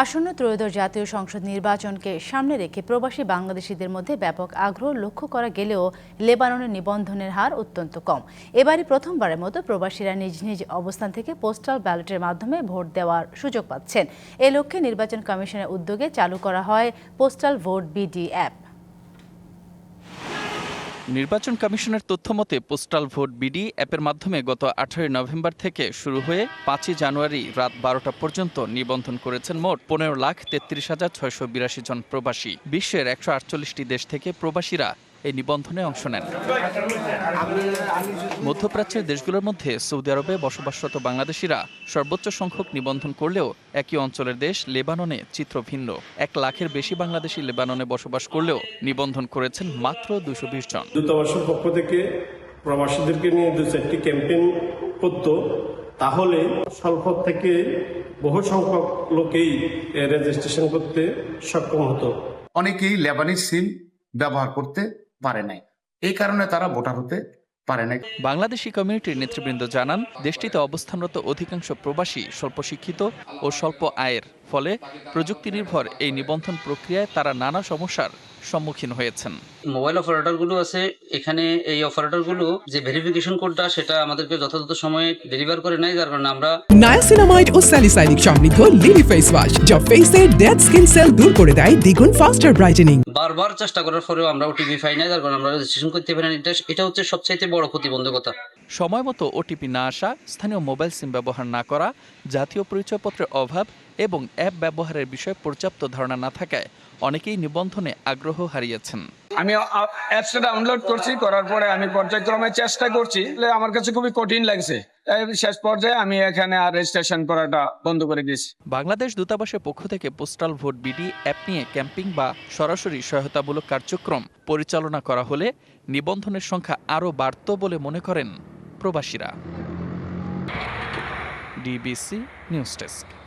আসন্ন ত্রয়োদশ জাতীয় সংসদ নির্বাচনকে সামনে রেখে প্রবাসী বাংলাদেশিদের মধ্যে ব্যাপক আগ্রহ লক্ষ্য করা গেলেও লেবাননের নিবন্ধনের হার অত্যন্ত কম। এবারই প্রথমবারের মতো প্রবাসীরা নিজ নিজ অবস্থান থেকে পোস্টাল ব্যালটের মাধ্যমে ভোট দেওয়ার সুযোগ পাচ্ছেন। এ লক্ষ্যে নির্বাচন কমিশনের উদ্যোগে চালু করা হয় পোস্টাল ভোট বিডি অ্যাপ। নির্বাচন কমিশনের তথ্যমতে পোস্টাল ভোট বিডি অ্যাপের মাধ্যমে গত আঠারোই নভেম্বর থেকে শুরু হয়ে পাঁচই জানুয়ারি রাত বারোটা পর্যন্ত নিবন্ধন করেছেন মোট পনেরো লাখ তেত্রিশ হাজার ছয়শো বিরাশি জন প্রবাসী। বিশ্বের একশো আটচল্লিশটি দেশ থেকে প্রবাসীরা এই নিবন্ধনে অংশ নেন। মধ্যপ্রাচ্যের দেশগুলোর মধ্যে সৌদি আরবে বসবাসরত বাংলাদেশিরা সর্বোচ্চ সংখ্যক নিবন্ধন করলেও একই অঞ্চলের দেশ লেবাননে চিত্র ভিন্ন। এক লাখের বেশি বাংলাদেশি লেবাননে বসবাস করলেও নিবন্ধন করেছেন মাত্র দুশো বিশ জন। দূতাবাসের পক্ষ থেকে প্রবাসীদেরকে নিয়ে দু চারটি ক্যাম্পেইন করতো। তাহলে স্বল্প থেকে বহু সংখ্যক লোকেই রেজিস্ট্রেশন করতে সক্ষম হতো। অনেকেই লেবানিজ সিম ব্যবহার করতে পারে নাই। এই কারণে তারা ভোটার হতে পারে নাই। বাংলাদেশি কমিউনিটির নেতৃবৃন্দ জানান, দেশটিতে অবস্থানরত অধিকাংশ প্রবাসী স্বল্প শিক্ষিত ও স্বল্প আয়ের ফলে প্রযুক্তি নির্ভর এই নিবন্ধন প্রক্রিয়ায় তারা নানা সমস্যার সম্মুখীন হয়েছেন। মোবাইল অপারেটরগুলো আছে এখানে এই অপারেটরগুলো যে ভেরিফিকেশন কোডটা সেটা আমাদেরকে যথাযথ সময়ে ডেলিভার করে নাই যার কারণে আমরা নায়াসিনামাইড ও স্যালিসাইনিক সমৃদ্ধ লিলি ফেস ওয়াশ যা ফেসের ডেড স্কিন সেল দূর করে দেয় দ্বিগুণ ফাস্টার ব্রাইটেনিং বারবার চেষ্টা করার পরেও আমরা ওটিপি পাই নাই যার কারণে আমরা রেজিস্ট্রেশন করতে পারি না। এটা এটা হচ্ছে সবচাইতে বড় প্রতিবন্ধকতা। সময় মতো ওটিপি না আসা স্থানীয় মোবাইল সিম ব্যবহার না করা জাতীয় পরিচয়পত্রের অভাব এবং অ্যাপ ব্যবহারের বিষয়ে পর্যাপ্ত ধারণা না থাকায় অনেকেই নিবন্ধনে আগ্রহ হারিয়েছেন। আমি অ্যাপসটা ডাউনলোড করছি করার পরে আমি পর্যায়ক্রমে চেষ্টা করছি। তাহলে আমার কাছে খুবই কঠিন লাগছে। শেষ পর্যায়ে আমি এখানে আর রেজিস্ট্রেশন করাটা বন্ধ করে দিয়েছি। বাংলাদেশ দূতাবাসের পক্ষ থেকে পোস্টাল ভোট বিডি অ্যাপ নিয়ে ক্যাম্পিং বা সরাসরি সহায়তামূলক কার্যক্রম পরিচালনা করা হলে নিবন্ধনের সংখ্যা আরও বাড়ত বলে মনে করেন প্রবাসীরা। DBC news desk.